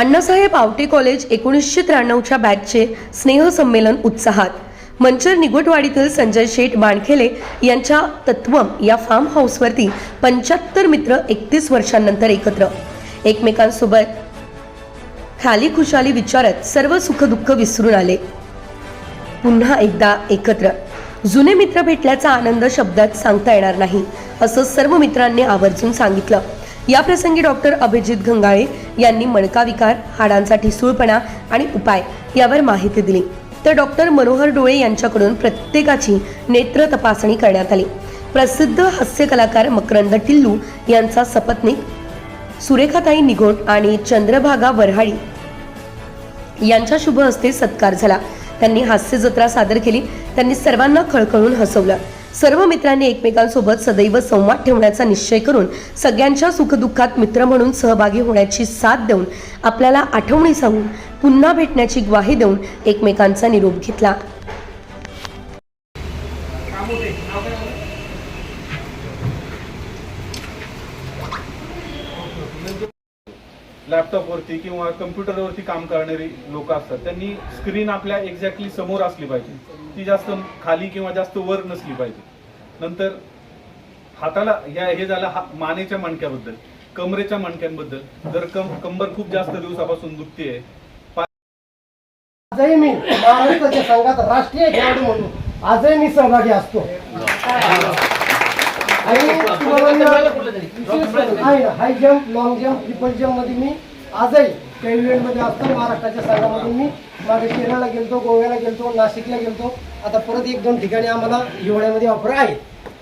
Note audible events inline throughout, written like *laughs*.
Annasaheb Awate college एकोणीसशे त्र्याण्णवच्या बॅचचे स्नेहसंमेलन उत्साहात. मंचर निगोटवाडीतील संजय शेठ बाणखेले यांच्या तत्वम या फार्म हाऊसवरती पंच्याहत्तर मित्र एकतीस वर्षांनंतर एकत्र. एकमेकांसोबत खाली खुशाली विचारत सर्व सुखदुःख विसरून आले. पुन्हा एकदा एकत्र. जुने मित्र भेटल्याचा आनंद शब्दात सांगता येणार नाही असं सर्व मित्रांनी आवर्जून सांगितलं. या प्रसंगी डॉक्टर अभिजित गंगाळे यांनी मणका विकार हाडांचा ठिसूळपणा आणि उपाय यावर माहिती दिली. तर डॉक्टर मनोहर डोळे यांच्याकडून प्रत्येकाची नेत्र तपासणी करण्यात आली. प्रसिद्ध हास्य कलाकार मकरंद टिल्लू यांचा सपत्नीक सुरेखाताई निघोट आणि चंद्रभागा वऱ्हाडी यांच्या शुभ हस्ते सत्कार झाला. त्यांनी हास्य जत्रा सादर केली. त्यांनी सर्वांना खळखळून हसवलं. सर्व मित्रांनी एकमेकांसोबत सदैव संवाद ठेवण्याचा निश्चय करून सगळ्यांच्या सुखदुःखात मित्र म्हणून सहभागी होण्याची साथ देऊन आपल्याला आठवणी सांगून पुन्हा भेटण्याची ग्वाही देऊन एकमेकांचा निरोप घेतला. लॅपटॉपवरती किंवा कम्प्युटरवरती काम करणारी लोक असतात. त्यांनी स्क्रीन आपल्या एक्झॅक्टली समोर असली पाहिजे. ती जास्त खाली किंवा जास्त वर नसली पाहिजे. नंतर हाताला या हे झालं हा मानेच्या मणक्याबद्दल कमरेच्या मणक्यांबद्दल. जर कम कंबर खूप जास्त दिवसापासून दुखतेय आजही मी महाराष्ट्राच्या संघात राष्ट्रीय खेळाडू म्हणून आजही मी सहभागी असतो. आणि high jump long jump triple जम्पमध्ये मी आजही त्या इव्हेंटमध्ये असतो महाराष्ट्राच्या संघामधून मी मागे केरळला गेलतो गोव्याला गेलतो नाशिकला गेलतो आता परत एक दोन ठिकाणी आम्हाला हिवाळ्यामध्ये ऑफर आहे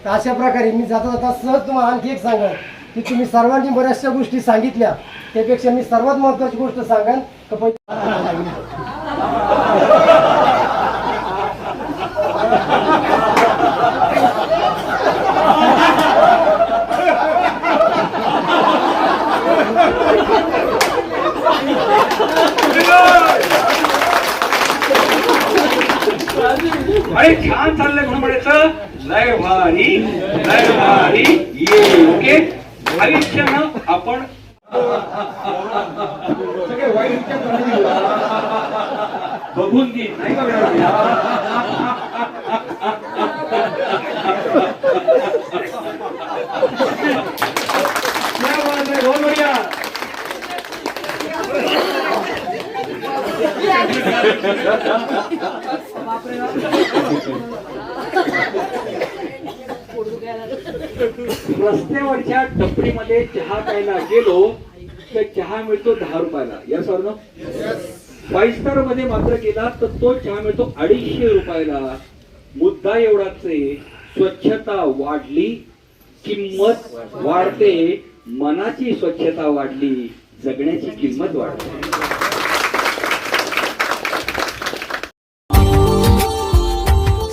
तर अशा प्रकारे मी जाता जाता सहज तुम्हाला आणखी एक सांगाल की तुम्ही सर्वांनी बऱ्याचशा गोष्टी सांगितल्या त्यापेक्षा मी सर्वात महत्वाची गोष्ट सांगाल का अरे छान चाललंय म्हणून म्हणायचं. लय भारी लय भारी ये ओके? आयुष्यानं आपण बघून घे. नाही *laughs* का रस्त्यावरच्या टपरीमध्ये चहा प्यायला गेलो तर चहा मिळतो दहा रुपयाला. या स्वर्ण फाईव्ह स्टारमध्ये मात्र गेला तर तो चहा मिळतो अडीचशे रुपयाला. मुद्दा एवढाच आहे स्वच्छता वाढली किंमत वाढते मनाची स्वच्छता वाढली जगण्याची किंमत वाढते.